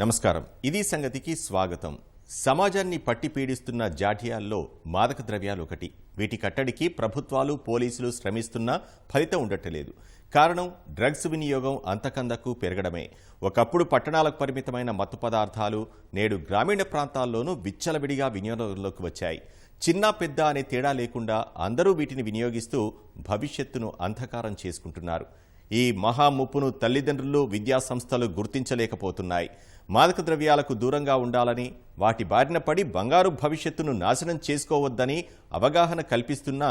నమస్కారం. ఇది సంగతికి స్వాగతం. సమాజాన్ని పట్టి పీడిస్తున్న జాఠియాల్లో మాదక ద్రవ్యాలు ఒకటి. వీటి కట్టడికి ప్రభుత్వాలు పోలీసులు శ్రమిస్తున్నా ఫలితం ఉండట్లేదు. కారణం డ్రగ్స్ వినియోగం అంతకందకు పెరగడమే. ఒకప్పుడు పట్టణాలకు పరిమితమైన మత్తు పదార్థాలు నేడు గ్రామీణ ప్రాంతాల్లోనూ విచ్చలవిడిగా వినియోగంలోకి వచ్చాయి. చిన్న పెద్ద అనే తేడా లేకుండా అందరూ వీటిని వినియోగిస్తూ భవిష్యత్తును అంధకారం చేసుకుంటున్నారు. ఈ మహా ముప్పును తల్లిదండ్రులు విద్యా సంస్థలు గుర్తించలేకపోతున్నాయి. మాదక ద్రవ్యాలకు దూరంగా ఉండాలని వాటి బారిన పడి బంగారు భవిష్యత్తును నాశనం చేసుకోవద్దని అవగాహన కల్పిస్తున్న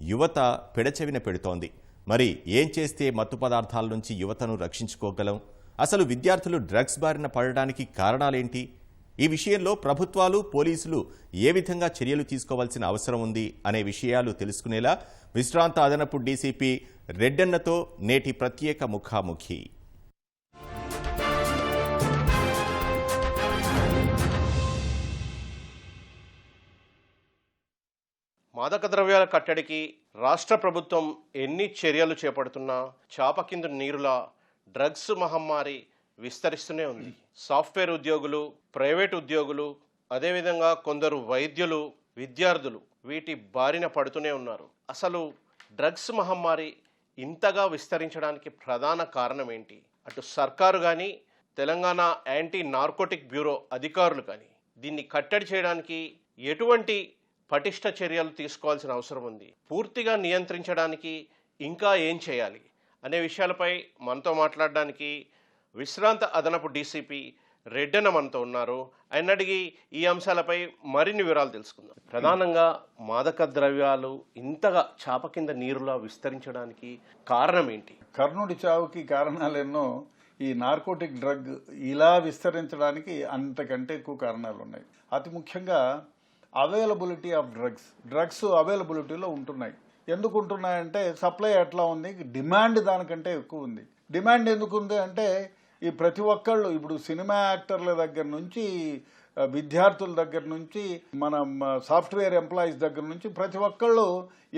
యువత పెడచెవిన పెడుతోంది. మరి ఏం చేస్తే మత్తు పదార్థాల నుంచి యువతను రక్షించుకోగలం? అసలు విద్యార్థులు డ్రగ్స్ బారిన పడడానికి కారణాలేంటి? ఈ విషయంలో ప్రభుత్వాలు పోలీసులు ఏ విధంగా చర్యలు తీసుకోవాల్సిన అవసరం ఉంది అనే విషయాలు తెలుసుకునేలా విశ్రాంత అదనపు డీసీపీ రెడ్డన్నతో నేటి ప్రత్యేక ముఖాముఖి. మాదక ద్రవ్యాల కట్టడికి రాష్ట్ర ప్రభుత్వం ఎన్ని చర్యలు చేపడుతున్నా చాప కింద నీరులా డ్రగ్స్ మహమ్మారి విస్తరిస్తూనే ఉంది. సాఫ్ట్వేర్ ఉద్యోగులు ప్రైవేట్ ఉద్యోగులు అదేవిధంగా కొందరు వైద్యులు విద్యార్థులు వీటి బారిన పడుతూనే ఉన్నారు. అసలు డ్రగ్స్ మహమ్మారి ఇంతగా విస్తరించడానికి ప్రధాన కారణం ఏంటి? అటు సర్కారు కానీ తెలంగాణ యాంటీ నార్కోటిక్ బ్యూరో అధికారులు కానీ దీన్ని కట్టడి చేయడానికి ఎటువంటి పటిష్ట చర్యలు తీసుకోవాల్సిన అవసరం ఉంది. పూర్తిగా నియంత్రించడానికి ఇంకా ఏం చేయాలి అనే విషయాలపై మనతో మాట్లాడడానికి విశ్రాంత అదనపు డీసీపీ రెడ్డన మనతో ఉన్నారు. ఆయన అడిగి ఈ అంశాలపై మరిన్ని వివరాలు తెలుసుకుందాం. ప్రధానంగా మాదక ద్రవ్యాలు ఇంతగా చాప కింద నీరులా విస్తరించడానికి కారణం ఏంటి? కర్ణుడి చావుకి కారణాలు ఎన్నో ఈ నార్కోటిక్ డ్రగ్ ఇలా విస్తరించడానికి అంతకంటే ఎక్కువ కారణాలు ఉన్నాయి. అతి ముఖ్యంగా అవైలబిలిటీ ఆఫ్ డ్రగ్స్ డ్రగ్స్ అవైలబిలిటీలో ఉంటున్నాయి. ఎందుకు ఉంటున్నాయంటే సప్లై ఎట్లా ఉంది? డిమాండ్ దానికంటే ఎక్కువ ఉంది. డిమాండ్ ఎందుకు ఉంది అంటే ఈ ప్రతి ఒక్కళ్ళు ఇప్పుడు సినిమా యాక్టర్ల దగ్గర నుంచి విద్యార్థుల దగ్గర నుంచి మన సాఫ్ట్వేర్ ఎంప్లాయీస్ దగ్గర నుంచి ప్రతి ఒక్కళ్ళు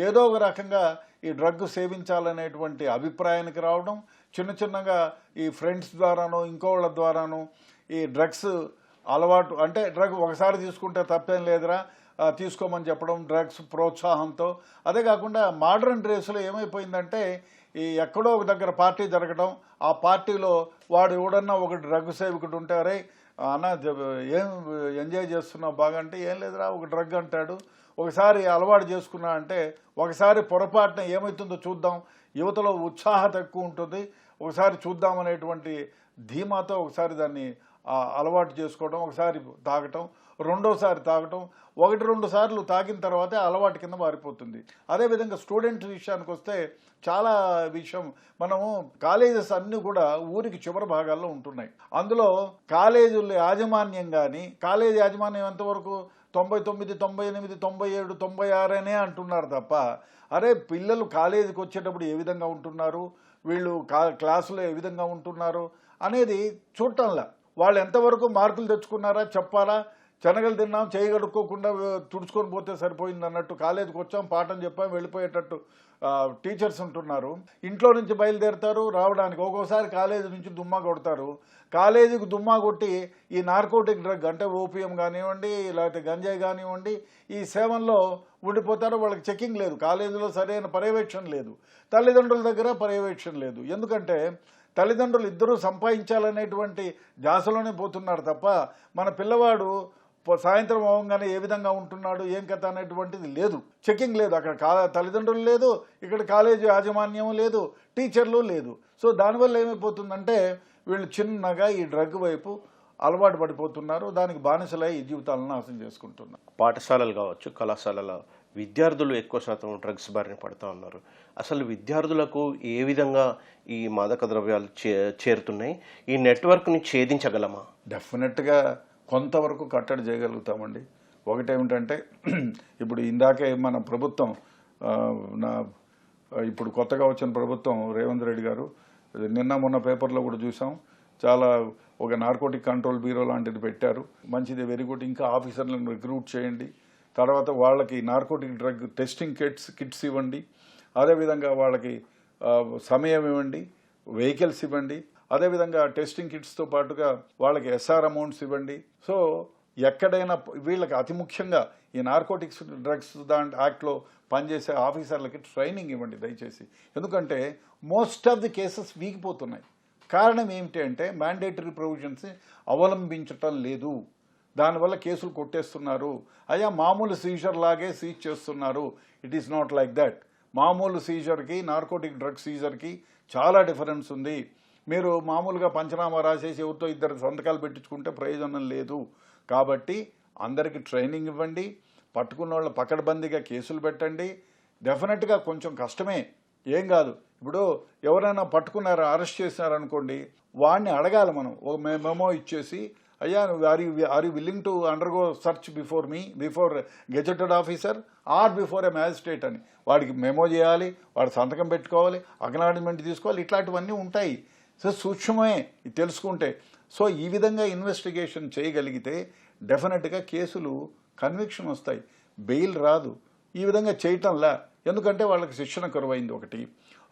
ఏదో ఒక రకంగా ఈ డ్రగ్ సేవించాలనేటువంటి అభిప్రాయానికి రావడం చిన్న చిన్నగా ఈ ఫ్రెండ్స్ ద్వారానో ఇంకోళ్ళ ద్వారానో ఈ డ్రగ్స్ అలవాటు అంటే డ్రగ్ ఒకసారి తీసుకుంటే తప్పేం లేదురా తీసుకోమని చెప్పడం డ్రగ్స్ ప్రోత్సాహంతో. అదే కాకుండా మోడర్న్ డ్రేస్లో ఏమైపోయిందంటే ఈ ఎక్కడో ఒక దగ్గర పార్టీ జరగడం ఆ పార్టీలో వాడు ఎవడన్నా ఒక డ్రగ్ సేవకుడు ఉంటారే అన్న ఏం ఎంజాయ్ చేస్తున్నావు? బాగా అంటే ఏం లేదురా ఒక డ్రగ్ అంటాడు. ఒకసారి అలవాటు చేసుకున్నా అంటే ఒకసారి పొరపాటున ఏమవుతుందో చూద్దాం. యువతలో ఉత్సాహం తక్కువ ఉంటుంది. ఒకసారి చూద్దాం అనేటువంటి ధీమాతో ఒకసారి దాన్ని అలవాటు చేసుకోవడం ఒకసారి తాగటం రెండోసారి తాగటం ఒకటి రెండు సార్లు తాగిన తర్వాతే అలవాటు కింద మారిపోతుంది. అదేవిధంగా స్టూడెంట్ విషయానికి వస్తే చాలా విషయం. మనము కాలేజెస్ అన్నీ కూడా ఊరికి చివరి భాగాల్లో ఉంటున్నాయి. అందులో కాలేజీల యాజమాన్యం కానీ కాలేజీ యాజమాన్యం ఎంతవరకు? తొంభై తొమ్మిది తొంభై ఎనిమిది తొంభై ఏడు తొంభై ఆరు అనే అంటున్నారు తప్ప అరే పిల్లలు కాలేజీకి వచ్చేటప్పుడు ఏ విధంగా ఉంటున్నారు? వీళ్ళు కా క్లాసులో ఏ విధంగా ఉంటున్నారు? అనేది చూడటంలా. వాళ్ళు ఎంతవరకు మార్కులు తెచ్చుకున్నారా చెప్పాలా? శనగలు తిన్నాం చేయగడుక్కోకుండా తుడుచుకొని పోతే సరిపోయింది అన్నట్టు కాలేజీకి వచ్చాం పాఠం చెప్పాం వెళ్ళిపోయేటట్టు టీచర్స్ ఉంటున్నారు. ఇంట్లో నుంచి బయలుదేరుతారు రావడానికి. ఒక్కోసారి కాలేజీ నుంచి దుమ్మా కొడతారు. కాలేజీకి దుమ్మా కొట్టి ఈ నార్కోటిక్ డ్రగ్ అంటే ఓపియం కానివ్వండి లేకపోతే గంజాయి కానివ్వండి ఈ సేవల్లో ఉండిపోతారు. వాళ్ళకి చెకింగ్ లేదు. కాలేజీలో సరైన పర్యవేక్షణ లేదు. తల్లిదండ్రుల దగ్గర పర్యవేక్షణ లేదు. ఎందుకంటే తల్లిదండ్రులు ఇద్దరూ సంపాదించాలనేటువంటి ధ్యాసలోనే పోతున్నారు తప్ప మన పిల్లవాడు సాయంత్రం అవగానే ఏ విధంగా ఉంటున్నాడు ఏం కథ అనేటువంటిది లేదు. చెకింగ్ లేదు. అక్కడ కా తల్లిదండ్రులు లేదు ఇక్కడ కాలేజీ యాజమాన్యం లేదు టీచర్లు లేదు. సో దానివల్ల ఏమైపోతుందంటే వీళ్ళు చిన్నగా ఈ డ్రగ్ వైపు అలవాటు పడిపోతున్నారు. దానికి బానిసలై ఈ జీవితాలను నాశనం చేసుకుంటున్నారు. పాఠశాలలు కావచ్చు కళాశాలల విద్యార్థులు ఎక్కువ శాతం డ్రగ్స్ బారిన పడుతూ ఉన్నారు. అసలు విద్యార్థులకు ఏ విధంగా ఈ మాదక ద్రవ్యాలు చే చేరుతున్నాయి? ఈ నెట్వర్క్ని ఛేదించగలమా? డెఫినెట్గా కొంతవరకు కట్టడి చేయగలుగుతామండి. ఒకటేమిటంటే ఇప్పుడు ఇందాకే మన ప్రభుత్వం నా ఇప్పుడు కొత్తగా వచ్చిన ప్రభుత్వం రేవంత్ రెడ్డి గారు నిన్న మొన్న పేపర్లో కూడా చూసాం. చాలా ఒక నార్కోటిక్ కంట్రోల్ బ్యూరో లాంటిది పెట్టారు. మంచిది వెరీ గుడ్. ఇంకా ఆఫీసర్లను రిక్రూట్ చేయండి. తర్వాత వాళ్ళకి narcotic drug testing kits kits ఇవ్వండి. అదేవిధంగా వాళ్ళకి సమయం ఇవ్వండి వెహికల్స్ ఇవ్వండి. అదేవిధంగా టెస్టింగ్ కిట్స్తో పాటుగా వాళ్ళకి ఎస్ఆర్ అమౌంట్స్ ఇవ్వండి. సో ఎక్కడైనా వీళ్ళకి అతి ముఖ్యంగా ఈ నార్కోటిక్స్ డ్రగ్స్ దాంట్ యాక్ట్లో పనిచేసే ఆఫీసర్లకి ట్రైనింగ్ ఇవ్వండి దయచేసి. ఎందుకంటే మోస్ట్ ఆఫ్ ది కేసెస్ వీగిపోతున్నాయి. కారణం ఏమిటి అంటే మ్యాండేటరీ ప్రొవిజన్స్ అవలంబించటం లేదు. దానివల్ల కేసులు కొట్టేస్తున్నారు. అయ్యా మామూలు సీజర్ లాగే సీజ్ చేస్తున్నారు. It is not like that మామూలు సీజర్కి నార్కోటిక్ డ్రగ్ సీజర్కి చాలా డిఫరెన్స్ ఉంది. మీరు మామూలుగా పంచనామా రాసేసి ఎవరితో ఇద్దరు సంతకాలు పెట్టించుకుంటే ప్రయోజనం లేదు. కాబట్టి అందరికీ ట్రైనింగ్ ఇవ్వండి. పట్టుకున్న వాళ్ళ పకడ్బందీగా కేసులు పెట్టండి. డెఫినెట్గా కొంచెం కష్టమే. ఏం కాదు. ఇప్పుడు ఎవరైనా పట్టుకున్నారు అరెస్ట్ చేసినారనుకోండి వాడిని అడగాలి మనం. ఒక మెమో ఇచ్చేసి అయ్యా are you are you willing to undergo search before me before gazetted officer or before a magistrate అని? వాడికి మెమో చేయాలి వాడు సంతకం పెట్టుకోవాలి అక్నాలజ్మెంట్ తీసుకోవాలి ఇట్లాంటివన్నీ ఉంటాయి. సో సూక్ష్మమే ఇది తెలుసుకుంటే. సో ఈ విధంగా ఇన్వెస్టిగేషన్ చేయగలిగితే డెఫినెట్గా కేసులు కన్విక్షన్ వస్తాయి. బెయిల్ రాదు. ఈ విధంగా చేయటంలా. ఎందుకంటే వాళ్ళకి శిక్షణ కరువైంది ఒకటి.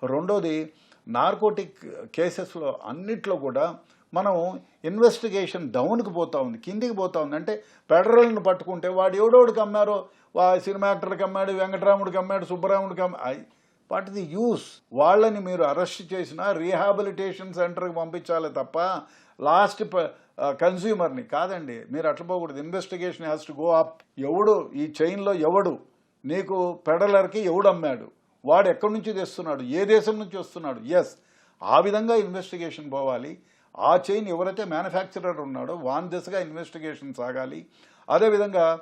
రెండోది నార్కోటిక్ కేసెస్లో అన్నిట్లో కూడా మనం ఇన్వెస్టిగేషన్ డౌన్కి పోతా ఉంది కిందికి పోతా ఉంది. అంటే ఫెడరల్ని పట్టుకుంటే వాడు ఎవడోడికి అమ్మారో వా సినిమా యాక్టర్కి అమ్మాడు వెంకటరాముడికి అమ్మాడు సుబ్బరాముడికి అమ్మాడు వాట్ ది యూస్? వాళ్ళని మీరు అరెస్ట్ చేసిన రీహాబిలిటేషన్ సెంటర్కి పంపించాలి తప్ప లాస్ట్ కన్స్యూమర్ని కాదండి. మీరు అట్లా పోకూడదు. Investigation has to go up ఎవడు ఈ చైన్లో ఎవడు? నీకు పెడలర్కి ఎవడు అమ్మాడు? వాడు ఎక్కడి నుంచి తెస్తున్నాడు? ఏ దేశం నుంచి వస్తున్నాడు? ఎస్ ఆ విధంగా ఇన్వెస్టిగేషన్ పోవాలి. ఆ చైన్ ఎవరైతే మ్యానుఫ్యాక్చరర్ ఉన్నాడో వాన్ దిశగా ఇన్వెస్టిగేషన్ సాగాలి. అదేవిధంగా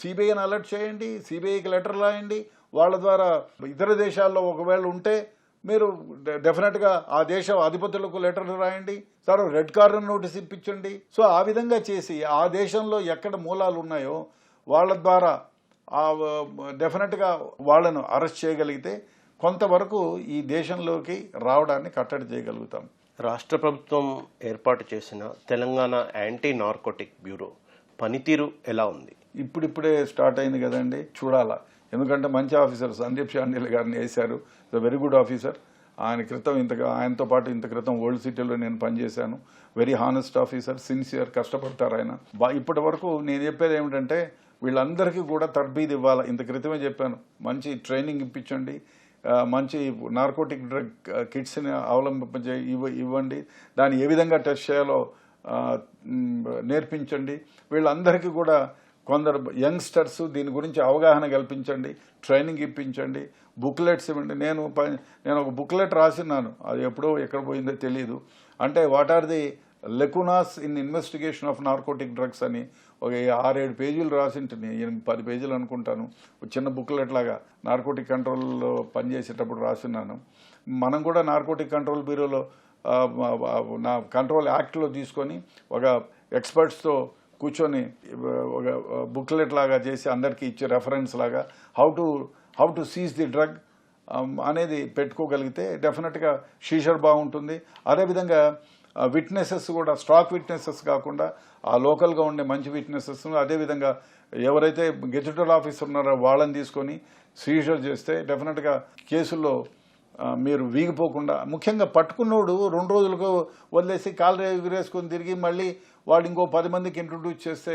సిబిఐని అలర్ట్ చేయండి సిబిఐకి లెటర్ రాయండి. వాళ్ళ ద్వారా ఇతర దేశాల్లో ఒకవేళ ఉంటే మీరు డె- డెఫినెట్గా ఆ దేశ అధిపతులకు లెటర్ రాయండి. సార్ రెడ్ కార్నర్ నోటీస్ ఇప్పించండి. సో ఆ విధంగా చేసి ఆ దేశంలో ఎక్కడ మూలాలు ఉన్నాయో వాళ్ళ ద్వారా ఆ డెఫినెట్గా వాళ్ళను అరెస్ట్ చేయగలిగితే కొంతవరకు ఈ దేశంలోకి రావడాన్ని కట్టడి చేయగలుగుతాం. రాష్ట్ర ప్రభుత్వం ఏర్పాటు చేసిన తెలంగాణ యాంటీ నార్కోటిక్ బ్యూరో పనితీరు ఎలా ఉంది? ఇప్పుడిప్పుడే స్టార్ట్ అయింది కదండి. చూడాలా. ఎందుకంటే మంచి ఆఫీసర్ సందీప్ షాండిల్ గారిని వేశారు. ద వెరీ గుడ్ ఆఫీసర్ ఆయన క్రితం ఇంత ఆయనతో పాటు ఇంత క్రితం ఓల్డ్ సిటీలో నేను పనిచేశాను. వెరీ హానెస్ట్ ఆఫీసర్ సిన్సియర్ కష్టపడతారు ఆయన. బా ఇప్పటి వరకు నేను చెప్పేది ఏమిటంటే వీళ్ళందరికీ కూడా తర్బీదు ఇవ్వాలి. ఇంత క్రితమే చెప్పాను. మంచి ట్రైనింగ్ ఇప్పించండి. మంచి నార్కోటిక్ డ్రగ్ కిట్స్ని అవలంబించే ఇవ్వ ఇవ్వండి. దాన్ని ఏ విధంగా టెస్ట్ చేయాలో నేర్పించండి. వీళ్ళందరికీ కూడా కొందరు యంగ్స్టర్స్ దీని గురించి అవగాహన కల్పించండి ట్రైనింగ్ ఇప్పించండి బుక్లెట్స్ ఇవ్వండి. నేను ప- నేను ఒక బుక్లెట్ రాసిన్నాను. అది ఎప్పుడో ఎక్కడ పోయిందో తెలియదు అంటే what are the lacunas in investigation of narcotic drugs అని ఒక ఆరేడు పేజీలు రాసింటుంది. ఎనిమిది పది పేజీలు అనుకుంటాను. చిన్న బుక్లెట్ లాగా నార్కోటిక్ కంట్రోల్లో పనిచేసేటప్పుడు రాసినాను మనం కూడా నార్కోటిక్ కంట్రోల్ బ్యూరోలో నా కంట్రోల్ యాక్ట్లో తీసుకొని ఒక ఎక్స్పర్ట్స్తో కూర్చొని ఒక బుక్లెట్ లాగా చేసి అందరికీ ఇచ్చే రెఫరెన్స్ లాగా how to how to seize the drug అనేది పెట్టుకోగలిగితే డెఫినెట్గా షీషర్ బాగుంటుంది. అదేవిధంగా విట్నెసెస్ కూడా స్టాక్ విట్నెసెస్ కాకుండా ఆ లోకల్గా ఉండే మంచి విట్నెసెస్ అదేవిధంగా ఎవరైతే గెజిటల్ ఆఫీసర్ ఉన్నారో వాళ్ళని తీసుకొని సీజర్ చేస్తే డెఫినెట్గా కేసుల్లో మీరు వీగిపోకుండా ముఖ్యంగా పట్టుకున్నోడు రెండు రోజులకు వదిలేసి కాలు ఎగిరేసుకొని తిరిగి మళ్ళీ వాడు ఇంకో పది మందికి ఇంట్రొడ్యూస్ చేస్తే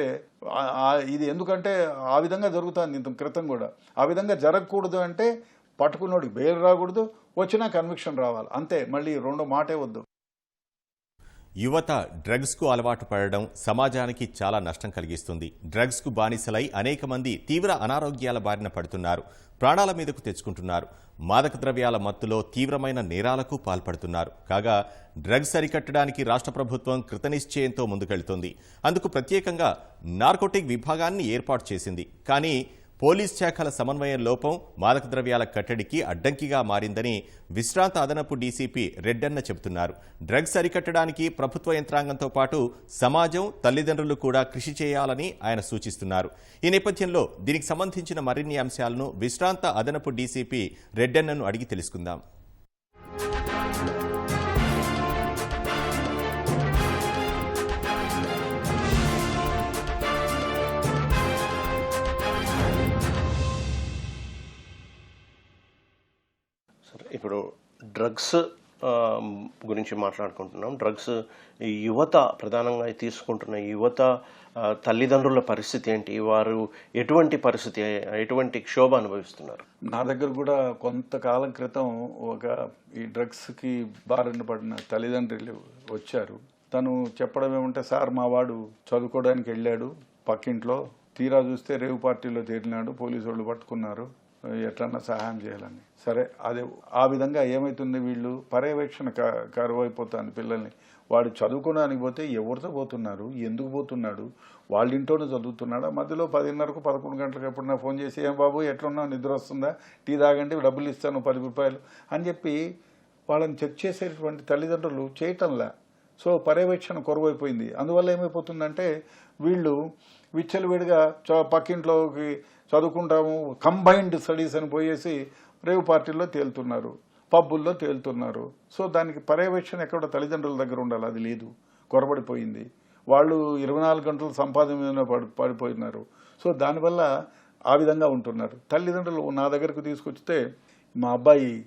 ఇది ఎందుకంటే ఆ విధంగా జరుగుతుంది ఇంత క్రితం కూడా. ఆ విధంగా జరగకూడదు అంటే పట్టుకున్నోడికి బెయిల్ రాకూడదు వచ్చినా కన్విక్షన్ రావాలి. అంతే మళ్ళీ రెండో మాటే వద్దు. యువత డ్రగ్స్కు అలవాటు పడడం సమాజానికి చాలా నష్టం కలిగిస్తుంది. డ్రగ్స్కు బానిసలై అనేక మంది తీవ్ర అనారోగ్యాల బారిన పడుతున్నారు. ప్రాణాల మీదకు తెచ్చుకుంటున్నారు. మాదక ద్రవ్యాల మత్తులో తీవ్రమైన నేరాలకు పాల్పడుతున్నారు. కాగా డ్రగ్స్ అరికట్టడానికి రాష్ట్ర ప్రభుత్వం కృతనిశ్చయంతో ముందుకెళ్తోంది. అందుకు ప్రత్యేకంగా నార్కోటిక్ విభాగాన్ని ఏర్పాటు చేసింది. కానీ పోలీస్ శాఖల సమన్వయం లోపం మాదక ద్రవ్యాల కట్టడికి అడ్డంకిగా మారిందని విశ్రాంత అదనపు డీసీపీ రెడ్డన్న చెబుతున్నారు. డ్రగ్స్ అరికట్టడానికి ప్రభుత్వ యంత్రాంగంతో పాటు సమాజం తల్లిదండ్రులు కూడా కృషి చేయాలని ఆయన సూచిస్తున్నారు. ఈ నేపథ్యంలో దీనికి సంబంధించిన మరిన్ని అంశాలను విశ్రాంత అదనపు డీసీపీ రెడ్డన్నను అడిగి తెలుసుకుందాం. ఇప్పుడు డ్రగ్స్ గురించి మాట్లాడుకుంటున్నాం. డ్రగ్స్ యువత ప్రధానంగా తీసుకుంటున్న యువత తల్లిదండ్రుల పరిస్థితి ఏంటి? వారు ఎటువంటి పరిస్థితి ఎటువంటి క్షోభ అనుభవిస్తున్నారు? నా దగ్గర కూడా కొంతకాలం క్రితం ఒక ఈ డ్రగ్స్కి బారిన పడిన తల్లిదండ్రులు వచ్చారు. తను చెప్పడం ఏమంటే సార్ మా వాడు చదువుకోవడానికి వెళ్ళాడు పక్కింట్లో. తీరా చూస్తే రేవు పార్టీలో చేరినాడు. పోలీసు వాళ్ళు పట్టుకున్నారు. ఎట్లన్నా సహాయం చేయాలని. సరే అదే ఆ విధంగా ఏమవుతుంది వీళ్ళు? పర్యవేక్షణ క- కరువు అయిపోతుంది పిల్లల్ని. వాడు చదువుకోవడానికి పోతే ఎవరితో పోతున్నారు? ఎందుకు పోతున్నాడు? వాళ్ళ ఇంట్లోనే చదువుతున్నాడా? మధ్యలో పదిన్నరకు పదకొండు గంటలకు ఎప్పుడన్నా ఫోన్ చేసి ఏం బాబు ఎట్లున్నా నిద్ర వస్తుందా? టీ తాగండి డబ్బులు ఇస్తాను పది రూపాయలు అని చెప్పి వాళ్ళని చెక్ చేసేటువంటి తల్లిదండ్రులు చేయటంలా. సో పర్యవేక్షణ కొరవైపోయింది. అందువల్ల ఏమైపోతుందంటే వీళ్ళు విచ్చలవిడిగా పక్కింట్లోకి చదువుకుంటాము కంబైన్డ్ స్టడీస్ అని పోయేసి రేవు పార్టీల్లో తేలుతున్నారు పబ్బుల్లో తేలుతున్నారు. సో దానికి పర్యవేక్షణ ఎక్కడ తల్లిదండ్రుల దగ్గర ఉండాలి అది లేదు. కొరబడిపోయింది. వాళ్ళు ఇరవై నాలుగు గంటలు సంపాదన మీద పడి పడిపోయినారు. సో దానివల్ల ఆ విధంగా ఉంటున్నారు. తల్లిదండ్రులు నా దగ్గరకు తీసుకొచ్చితే మా అబ్బాయి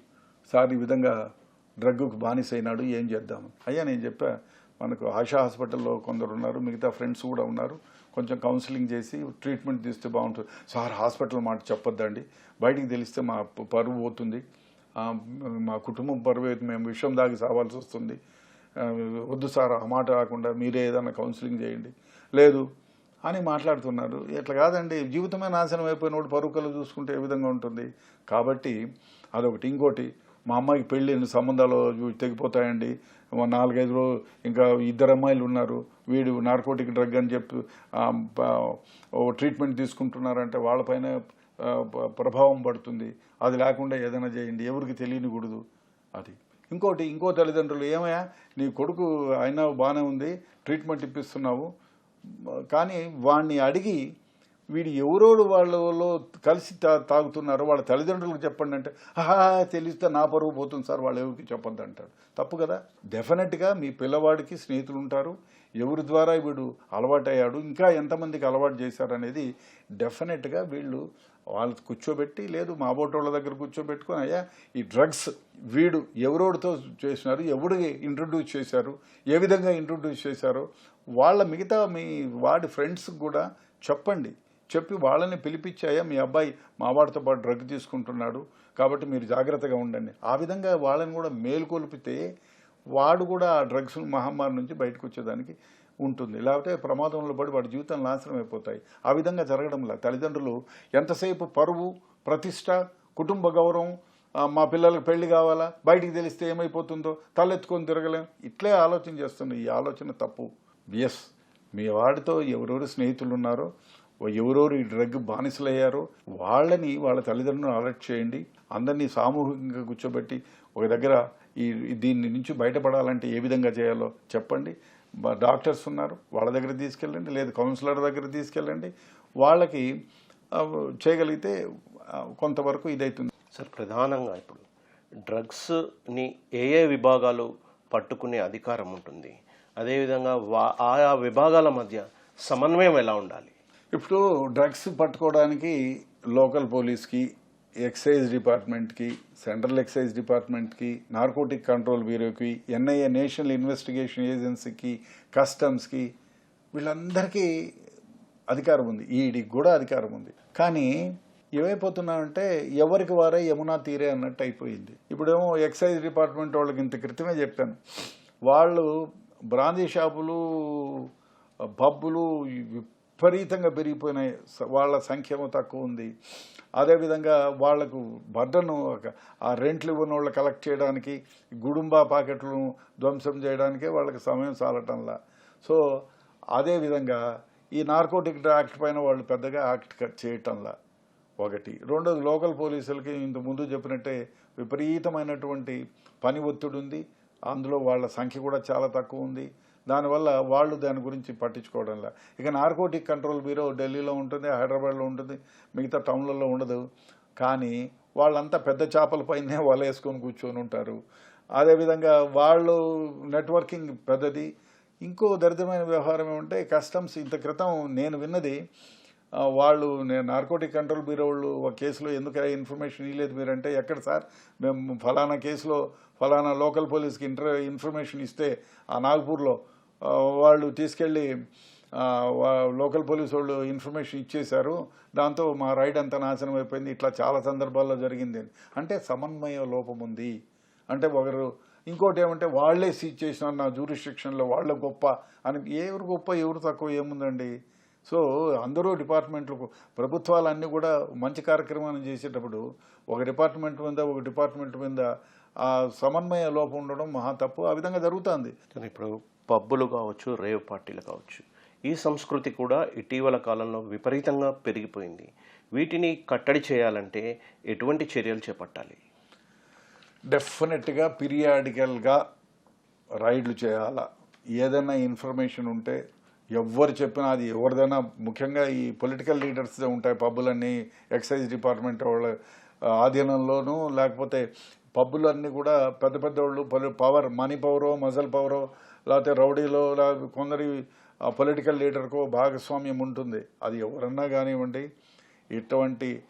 సార్ ఈ విధంగా డ్రగ్కు బానిసైనాడు ఏం చేద్దాము అయ్యా నేను చెప్పా మనకు ఆశా హాస్పిటల్లో కొందరు ఉన్నారు మిగతా ఫ్రెండ్స్ కూడా ఉన్నారు. కొంచెం కౌన్సిలింగ్ చేసి ట్రీట్మెంట్ తీస్తే బాగుంటుంది. సార్ హాస్పిటల్ మాట చెప్పొద్దండి. బయటికి తెలిస్తే మా పరువు పోతుంది. మా కుటుంబం పరువు అయితే మేము విషయం దాగి సావాల్సి వస్తుంది. వద్దు సార్ ఆ మాట రాకుండా మీరే ఏదైనా కౌన్సిలింగ్ చేయండి. లేదు అని మాట్లాడుతున్నారు. ఇట్లా కాదండి. జీవితమే నాశనం అయిపోయినప్పుడు పరుకలు చూసుకుంటే ఏ విధంగా ఉంటుంది? కాబట్టి అదొకటి. ఇంకోటి మా అమ్మాయికి పెళ్ళి సంబంధాలు తెగిపోతాయండి. మా నాలుగైదు రోజు ఇంకా ఇద్దరు అమ్మాయిలు ఉన్నారు. వీడు నార్కోటిక్ డ్రగ్ అని చెప్పి ట్రీట్మెంట్ తీసుకుంటున్నారంటే వాళ్ళపైన ప్రభావం పడుతుంది. అది లేకుండా ఏదైనా చేయండి. ఎవరికి తెలియనికూడదు అది. ఇంకోటి ఇంకో తల్లిదండ్రులు ఏమయ్యా నీ కొడుకు అయినా బాగానే ఉంది ట్రీట్మెంట్ ఇప్పిస్తున్నావు. కానీ వాడిని అడిగి వీడు ఎవరోడు వాళ్ళలో కలిసి తా తాగుతున్నారో వాళ్ళ తల్లిదండ్రులకు చెప్పండి అంటే ఆహా తెలిస్తే నా పరువు పోతుంది సార్ వాళ్ళు ఎవరికి చెప్పొద్దు అంటాడు. తప్పు కదా? డెఫినెట్గా మీ పిల్లవాడికి స్నేహితులు ఉంటారు. ఎవరి ద్వారా వీడు అలవాటయ్యాడు ఇంకా ఎంతమందికి అలవాటు చేశారనేది డెఫినెట్గా వీళ్ళు వాళ్ళు కూర్చోబెట్టి లేదు మా బోటోళ్ళ దగ్గర కూర్చోబెట్టుకుని అయ్యా ఈ డ్రగ్స్ వీడు ఎవరోడితో చేసినారు ఎవడు ఇంట్రొడ్యూస్ చేశారు ఏ విధంగా ఇంట్రొడ్యూస్ చేశారో? వాళ్ళ మిగతా మీ వాడి ఫ్రెండ్స్ కూడా చెప్పండి. చెప్పి వాళ్ళని పిలిపించాయా? మీ అబ్బాయి మా వాడితో పాటు డ్రగ్ తీసుకుంటున్నాడు కాబట్టి మీరు జాగ్రత్తగా ఉండండి. ఆ విధంగా వాళ్ళని కూడా మేలుకొల్పితే వాడు కూడా ఆ డ్రగ్స్ మహమ్మారి నుంచి బయటకు వచ్చేదానికి ఉంటుంది. లేకపోతే ప్రమాదంలో పడి వాడి జీవితం నాశనం అయిపోతాయి. ఆ విధంగా జరగడంలా. తల్లిదండ్రులు ఎంతసేపు పరువు ప్రతిష్ట కుటుంబ గౌరవం మా పిల్లలకు పెళ్ళి కావాలా బయటికి తెలిస్తే ఏమైపోతుందో తలెత్తుకొని తిరగలేం. ఇట్లే ఆలోచన చేస్తుంది ఈ ఆలోచన తప్పు. ఎస్ మీ వాడితో ఎవరెవరు స్నేహితులు ఉన్నారో ఎవరెవరు ఈ డ్రగ్ బానిసలయ్యారో వాళ్ళని వాళ్ళ తల్లిదండ్రులను అలర్ట్ చేయండి. అందరినీ సామూహికంగా కూర్చోబెట్టి ఒక దగ్గర ఈ దీని నుంచి బయటపడాలంటే ఏ విధంగా చేయాలో చెప్పండి. డాక్టర్స్ ఉన్నారు వాళ్ళ దగ్గర తీసుకెళ్ళండి లేదు కౌన్సిలర్ దగ్గర తీసుకెళ్ళండి. వాళ్ళకి చేయగలిగితే కొంతవరకు ఇదవుతుంది సార్ ప్రధానంగా ఇప్పుడు డ్రగ్స్ని ఏ ఏ విభాగాలు పట్టుకునే అధికారం ఉంటుంది? అదేవిధంగా వా ఆయా విభాగాల మధ్య సమన్వయం ఎలా ఉండాలి? ఇప్పుడు డ్రగ్స్ పట్టుకోవడానికి లోకల్ పోలీస్కి ఎక్సైజ్ డిపార్ట్మెంట్కి సెంట్రల్ ఎక్సైజ్ డిపార్ట్మెంట్కి నార్కోటిక్ కంట్రోల్ బ్యూరోకి ఎన్ఐఏ నేషనల్ ఇన్వెస్టిగేషన్ ఏజెన్సీకి కస్టమ్స్కి వీళ్ళందరికీ అధికారం ఉంది. ఈడీకి కూడా అధికారం ఉంది. కానీ ఏమైపోతున్నామంటే ఎవరికి వారే యమునా తీరే అన్నట్టు అయిపోయింది. ఇప్పుడేమో ఎక్సైజ్ డిపార్ట్మెంట్ వాళ్ళకి ఇంత క్రితమే చెప్పాను. వాళ్ళు బ్రాందీ షాపులు పబ్బులు విపరీతంగా పెరిగిపోయినాయి. వాళ్ళ సంఖ్యేమో తక్కువ ఉంది. అదేవిధంగా వాళ్ళకు బర్డను ఒక- ఆ రెంట్లు ఇవ్వని వాళ్ళు కలెక్ట్ చేయడానికి గుడుంబా పాకెట్లను ధ్వంసం చేయడానికే వాళ్ళకి సమయం చాలటంలా సో అదేవిధంగా ఈ నార్కోటిక్ యాక్ట్ పైన వాళ్ళు పెద్దగా యాక్ట్ చేయటంలా. ఒకటి. రెండోది లోకల్ పోలీసులకి ఇంత ముందు చెప్పినట్టే విపరీతమైనటువంటి పని ఒత్తిడి ఉంది అందులో వాళ్ళ సంఖ్య కూడా చాలా తక్కువ ఉంది. దానివల్ల వాళ్ళు దాని గురించి పట్టించుకోవడంలా ఇక నార్కోటిక్ కంట్రోల్ బ్యూరో ఢిల్లీలో ఉంటుంది హైదరాబాద్లో ఉంటుంది మిగతా టౌన్లలో ఉండదు. కానీ వాళ్ళంతా పెద్ద చేపలపైనే వల వేసుకొని కూర్చొని ఉంటారు. అదేవిధంగా వాళ్ళు నెట్వర్కింగ్ పెద్దది. ఇంకో దరిద్రమైన వ్యవహారం ఏమంటే కస్టమ్స్ ఇంత క్రితం నేను విన్నది వాళ్ళు నేను నార్కోటిక్ కంట్రోల్ బ్యూరో వాళ్ళు ఒక కేసులో ఎందుకు ఇన్ఫర్మేషన్ ఇవ్వలేదు మీరంటే ఎక్కడ సార్? మేము ఫలానా కేసులో ఫలానా లోకల్ పోలీస్కి ఇంటర్ ఇన్ఫర్మేషన్ ఇస్తే ఆ నాగపూర్లో వాళ్ళు తీసుకెళ్ళి లోకల్ పోలీస్ వాళ్ళు ఇన్ఫర్మేషన్ ఇచ్చేశారు. దాంతో మా రైడ్ అంతా నాశనం అయిపోయింది. ఇట్లా చాలా సందర్భాల్లో జరిగింది అని. అంటే సమన్వయ లోపం ఉంది. అంటే ఒకరు ఇంకోటి ఏమంటే వాళ్ళే సీజ్ చేసినారు నా జ్యూరిస్ట్రిక్షన్లో వాళ్ళ గొప్ప అని. ఎవరు గొప్ప ఎవరు తక్కువ ఏముందండి? సో అందరూ డిపార్ట్మెంట్లు ప్రభుత్వాలన్నీ కూడా మంచి కార్యక్రమాన్ని చేసేటప్పుడు ఒక డిపార్ట్మెంట్ మీద ఒక డిపార్ట్మెంట్ మీద ఆ సమన్వయ లోపం ఉండడం మహా తప్పు. ఆ విధంగా జరుగుతుంది. ఇప్పుడు పబ్బులు కావచ్చు రేవ్ పార్టీలు కావచ్చు. ఈ సంస్కృతి కూడా ఇటీవల కాలంలో విపరీతంగా పెరిగిపోయింది. వీటిని కట్టడి చేయాలంటే ఎటువంటి చర్యలు చేపట్టాలి? డెఫినెట్గా పీరియాడికల్గా రైడ్లు చేయాలా? ఏదైనా ఇన్ఫర్మేషన్ ఉంటే ఎవ్వరు చెప్పినా అది ఎవరిదైనా ముఖ్యంగా ఈ పొలిటికల్ లీడర్స్ ఉంటాయి పబ్బులన్నీ ఎక్సైజ్ డిపార్ట్మెంట్ వాళ్ళ ఆధీనంలోనూ లేకపోతే పబ్బులన్నీ కూడా పెద్ద పెద్ద వాళ్ళు పవర్ మనీ పవరో మజల్ పవరో లేకపోతే రౌడీలో లేకపోతే కొందరి పొలిటికల్ లీడర్కో భాగస్వామ్యం ఉంటుంది. అది ఎవరన్నా కానివ్వండి ఇటువంటి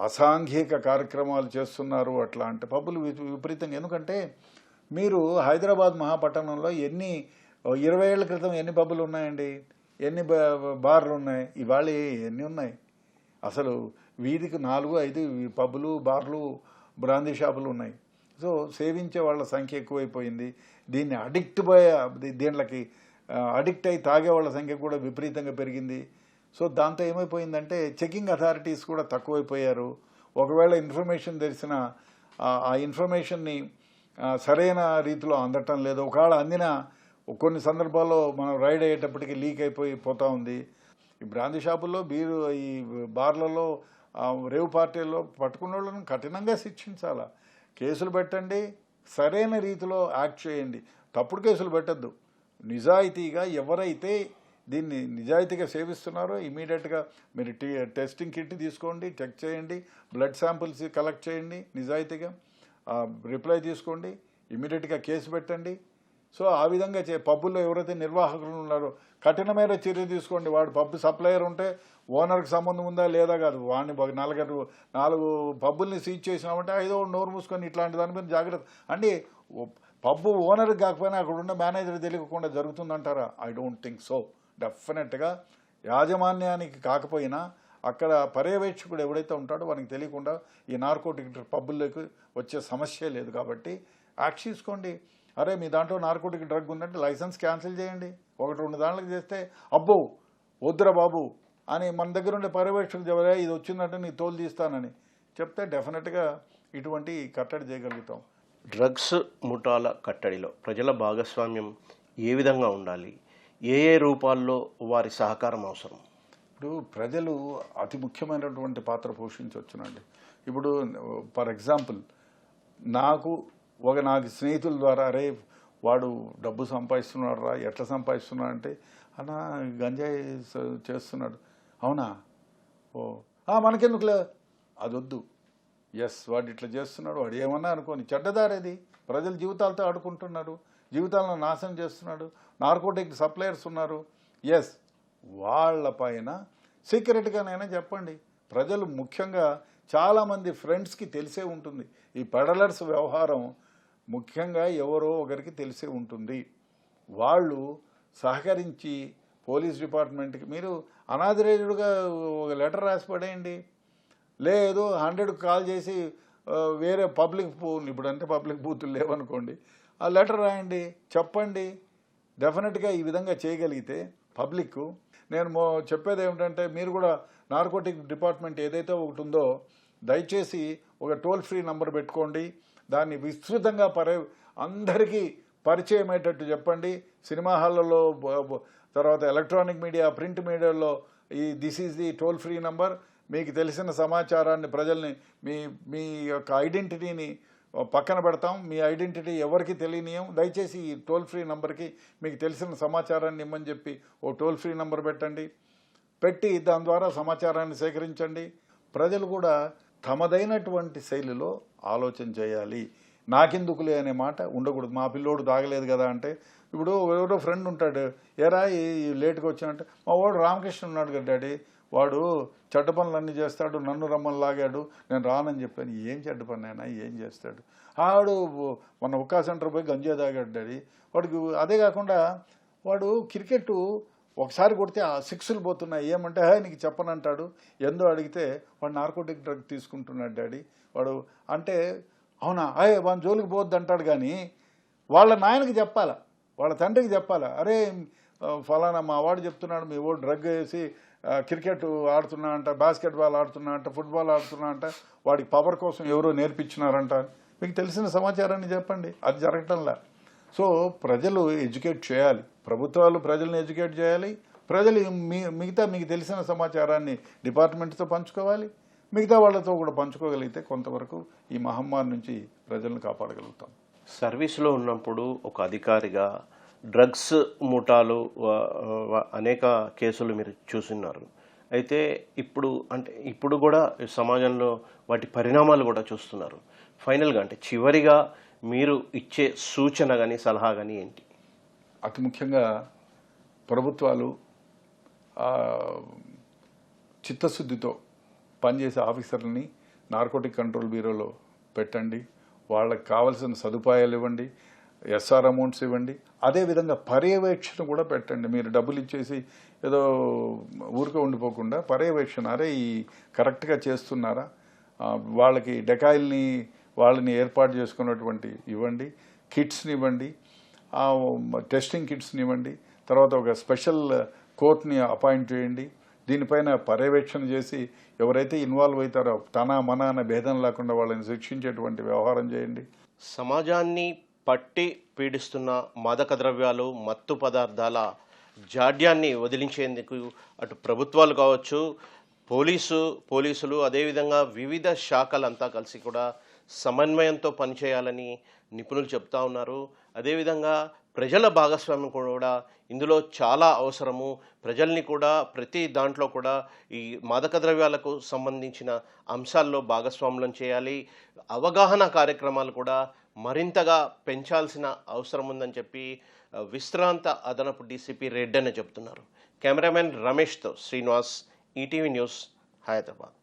అసాంఘిక కార్యక్రమాలు చేస్తున్నారు అట్లా అంటే పబ్బులు వి- విపరీతంగా. ఎందుకంటే మీరు హైదరాబాద్ మహాపట్టణంలో ఎన్ని ఇరవై ఏళ్ళ క్రితం ఎన్ని పబ్బులు ఉన్నాయండి? ఎన్ని బార్లు ఉన్నాయి? ఇవాళ ఎన్ని ఉన్నాయి? అసలు వీధికి నాలుగు ఐదు పబ్బులు బార్లు బ్రాందీ షాపులు ఉన్నాయి. సో సేవించే వాళ్ళ సంఖ్య ఎక్కువైపోయింది. దీన్ని అడిక్ట్ పోయే దీంట్లకి అడిక్ట్ అయి తాగే వాళ్ళ సంఖ్య కూడా విపరీతంగా పెరిగింది. సో దాంతో ఏమైపోయిందంటే చెకింగ్ అథారిటీస్ కూడా తక్కువైపోయారు. ఒకవేళ ఇన్ఫర్మేషన్ తెలిసిన ఆ- ఇన్ఫర్మేషన్ని సరైన రీతిలో అందటం లేదు. ఒకవేళ అందిన కొన్ని సందర్భాల్లో మనం రైడ్ అయ్యేటప్పటికి లీక్ అయిపోయి పోతూ ఉంది. ఈ బ్రాందీ షాపుల్లో బీరు ఈ బార్లలో రేవు పార్టీల్లో పట్టుకున్న వాళ్ళని కఠినంగా శిక్షించాలా? కేసులు పెట్టండి సరైన రీతిలో యాక్ట్ చేయండి. తప్పుడు కేసులు పెట్టద్దు. నిజాయితీగా ఎవరైతే దీన్ని నిజాయితీగా సేవిస్తున్నారో ఇమీడియట్గా మీరు టీ టెస్టింగ్ కిట్ తీసుకోండి చెక్ చేయండి బ్లడ్ శాంపిల్స్ కలెక్ట్ చేయండి నిజాయితీగా. రిప్లై తీసుకోండి ఇమీడియట్గా కేసు పెట్టండి. సో ఆ విధంగా చే పబ్బుల్లో ఎవరైతే నిర్వాహకులు ఉన్నారో కఠినమైన చర్య తీసుకోండి. వాడు పబ్బు సప్లయర్ ఉంటే ఓనర్కి సంబంధం ఉందా లేదా కాదు. వాడిని ఒక నలుగురు నాలుగు పబ్బుల్ని సీజ్ చేసినామంటే ఐదో నోరు మూసుకొని ఇట్లాంటి దాని మీద జాగ్రత్త. అంటే పబ్బు ఓనర్కి కాకపోయినా అక్కడ ఉన్న మేనేజర్ తెలియకుండా జరుగుతుందంటారా? I don't think so. డెఫినెట్గా యాజమాన్యానికి కాకపోయినా అక్కడ పర్యవేక్షకుడు ఎవడైతే ఉంటాడో వానికి తెలియకుండా ఈ నార్కోటిక్ పబ్బుల్లోకి వచ్చే సమస్య లేదు కాబట్టి యాక్ట్ తీసుకోండి. అరే మీ దాంట్లో నార్కోటిక్ డ్రగ్ ఉందంటే లైసెన్స్ క్యాన్సిల్ చేయండి. ఒకటి రెండు దాంట్లోకి చేస్తే అబ్బో వద్దురా బాబు అని మన దగ్గర ఉండే పర్యవేక్షకులు చెప్పరా ఇది వచ్చిందంటే నీ తోలు తీస్తానని. చెప్తే డెఫినెట్గా ఇటువంటి కట్టడి చేయగలుగుతాం. డ్రగ్స్ ముఠాల కట్టడిలో ప్రజల భాగస్వామ్యం ఏ విధంగా ఉండాలి? ఏ ఏ రూపాల్లో వారి సహకారం అవసరం? ఇప్పుడు ప్రజలు అతి ముఖ్యమైనటువంటి పాత్ర పోషించవచ్చునండి. ఇప్పుడు ఫర్ ఎగ్జాంపుల్ నాకు ఒక నాకు స్నేహితుల ద్వారా అరే వాడు డబ్బు సంపాదిస్తున్నాడు రా ఎట్లా సంపాదిస్తున్నాడు? అంటే అన్న గంజాయి చేస్తున్నాడు. అవునా? ఓ మనకెందుకులే? అది వద్దు ఎస్ వాడు ఇట్లా చేస్తున్నాడు వాడు ఏమన్నా అనుకోని చెడ్డదారేది ప్రజల జీవితాలతో ఆడుకుంటున్నాడు జీవితాలను నాశనం చేస్తున్నాడు నార్కోటిక్ సప్లయర్స్ ఉన్నారు. ఎస్ వాళ్ళపైన సీక్రెట్గానైనా చెప్పండి. ప్రజలు ముఖ్యంగా చాలామంది ఫ్రెండ్స్కి తెలిసే ఉంటుంది. ఈ పెడలర్స్ వ్యవహారం ముఖ్యంగా ఎవరో ఒకరికి తెలిసే ఉంటుంది. వాళ్ళు సహకరించి పోలీస్ డిపార్ట్మెంట్కి మీరు అనాథరేజుడుగా ఒక లెటర్ రాసి పడేయండి లేదు హండ్రెడ్కి కాల్ చేసి వేరే పబ్లిక్ పూలు ఇప్పుడు అంటే పబ్లిక్ బూతులు లేవనుకోండి ఆ లెటర్ రాయండి చెప్పండి. డెఫినెట్గా ఈ విధంగా చేయగలిగితే పబ్లిక్ నేను చెప్పేది ఏమిటంటే మీరు కూడా నార్కోటిక్ డిపార్ట్మెంట్ ఏదైతే ఒకటి ఉందో దయచేసి ఒక టోల్ ఫ్రీ నంబర్ పెట్టుకోండి. దాన్ని విస్తృతంగా పరి అందరికీ పరిచయం అయ్యేటట్టు చెప్పండి. సినిమా హాళ్ళలో తర్వాత ఎలక్ట్రానిక్ మీడియా ప్రింట్ మీడియాలో ఈ this is the toll free number. మీకు తెలిసిన సమాచారాన్ని ప్రజల్ని మీ మీ యొక్క ఐడెంటిటీని పక్కన పెడతాం. మీ ఐడెంటిటీ ఎవరికి తెలియనియం. దయచేసి ఈ టోల్ ఫ్రీ నంబర్కి మీకు తెలిసిన సమాచారాన్ని ఇమ్మని చెప్పి ఓ టోల్ ఫ్రీ నంబర్ పెట్టండి. పెట్టి దాని ద్వారా సమాచారాన్ని సేకరించండి. ప్రజలు కూడా తమదైనటువంటి శైలిలో ఆలోచన చేయాలి. నాకెందుకులే అనే మాట ఉండకూడదు. మా పిల్లోడు తాగలేదు కదా అంటే ఇప్పుడు ఎవరో ఫ్రెండ్ ఉంటాడు ఎరా ఈ లేట్గా వచ్చానంటే మా వాడు రామకృష్ణ ఉన్నాడు కదా డాడీ. వాడు చెడ్డ పనులన్నీ చేస్తాడు నన్ను రమ్మని లాగాడు. నేను రానని చెప్పాను. ఏం చెడ్డ పని అయినా ఏం చేస్తాడు? ఆడు మన ఉక్కా సెంటర్ పోయి గంజే తాగాడు డాడీ. వాడికి అదే కాకుండా వాడు క్రికెట్ ఒకసారి కొడితే ఆ సిక్స్లు పోతున్నాయి. ఏమంటే హే నీకు చెప్పనంటాడు. ఎందో అడిగితే వాడు నార్కోటిక్ డ్రగ్ తీసుకుంటున్నాడు డాడీ. వాడు అంటే అవునా? అయ్యే వాని జోలికి పోవద్దు అంటాడు కానీ వాళ్ళ నాయనకి చెప్పాలా? వాళ్ళ తండ్రికి చెప్పాలా? అరే ఫలానా మా వాడు చెప్తున్నాడు మీ ఓ డ్రగ్ వేసి క్రికెట్ ఆడుతున్నా అంట బాస్కెట్బాల్ ఆడుతున్నా అంట ఫుట్బాల్ ఆడుతున్నా అంట వాడికి పవర్ కోసం ఎవరో నేర్పించినారంట మీకు తెలిసిన సమాచారాన్ని చెప్పండి. అది జరగటంలా. సో ప్రజలు ఎడ్యుకేట్ చేయాలి. ప్రభుత్వాలు ప్రజల్ని ఎడ్యుకేట్ చేయాలి. ప్రజలు మీ మిగతా మీకు తెలిసిన సమాచారాన్ని డిపార్ట్మెంట్తో పంచుకోవాలి. మిగతా వాళ్ళతో కూడా పంచుకోగలిగితే కొంతవరకు ఈ మహమ్మారి నుంచి ప్రజలను కాపాడగలుగుతాం. సర్వీస్లో ఉన్నప్పుడు ఒక అధికారిగా డ్రగ్స్ ముఠాలు అనేక కేసులు మీరు చూస్తున్నారు అయితే ఇప్పుడు అంటే ఇప్పుడు కూడా సమాజంలో వాటి పరిణామాలు కూడా చూస్తున్నారు. ఫైనల్గా అంటే చివరిగా మీరు ఇచ్చే సూచన కానీ సలహా కానీ ఏంటి? అతి ముఖ్యంగా ప్రభుత్వాలు చిత్తశుద్ధితో పనిచేసే ఆఫీసర్లని నార్కోటిక్ కంట్రోల్ బ్యూరోలో పెట్టండి. వాళ్ళకి కావలసిన సదుపాయాలు ఇవ్వండి. ఎస్ఆర్ అమౌంట్స్ ఇవ్వండి. అదేవిధంగా పర్యవేక్షణ కూడా పెట్టండి. మీరు డబ్బులు ఇచ్చేసి ఏదో ఊరికే ఉండిపోకుండా పర్యవేక్షణ అరే ఈ కరెక్ట్గా చేస్తున్నారా? వాళ్ళకి డెకాయిల్ని వాళ్ళని ఏర్పాటు చేసుకున్నటువంటి ఇవ్వండి కిట్స్ని ఇవ్వండి టెస్టింగ్ కిట్స్ని ఇవ్వండి తర్వాత ఒక స్పెషల్ కోర్ట్ని అపాయింట్ చేయండి దీనిపైన పర్యవేక్షణ చేసి ఎవరైతే ఇన్వాల్వ్ అవుతారో తన మన అనే భేదం లేకుండా వాళ్ళని శిక్షించేటువంటి వ్యవహారం చేయండి. సమాజాన్ని పట్టి పీడిస్తున్న మాదక ద్రవ్యాలు మత్తు పదార్థాల జాడ్యాన్ని వదిలించేందుకు అటు ప్రభుత్వాలు కావచ్చు పోలీసు పోలీసులు అదేవిధంగా వివిధ శాఖలంతా కలిసి కూడా సమన్వయంతో పనిచేయాలని నిపుణులు చెప్తా ఉన్నారు. అదేవిధంగా ప్రజల భాగస్వామ్యం కూడా ఇందులో చాలా అవసరము. ప్రజల్ని కూడా ప్రతి దాంట్లో కూడా ఈ మాదక ద్రవ్యాలకు సంబంధించిన అంశాల్లో భాగస్వాములను చేయాలి. అవగాహన కార్యక్రమాలు కూడా మరింతగా పెంచాల్సిన అవసరం ఉందని చెప్పి విశ్రాంత అదనపు డీసీపీ రెడ్డి అని చెప్తున్నారు. కెమెరామెన్ రమేష్తో శ్రీనివాస్ ఈటీవీ న్యూస్ హైదరాబాద్.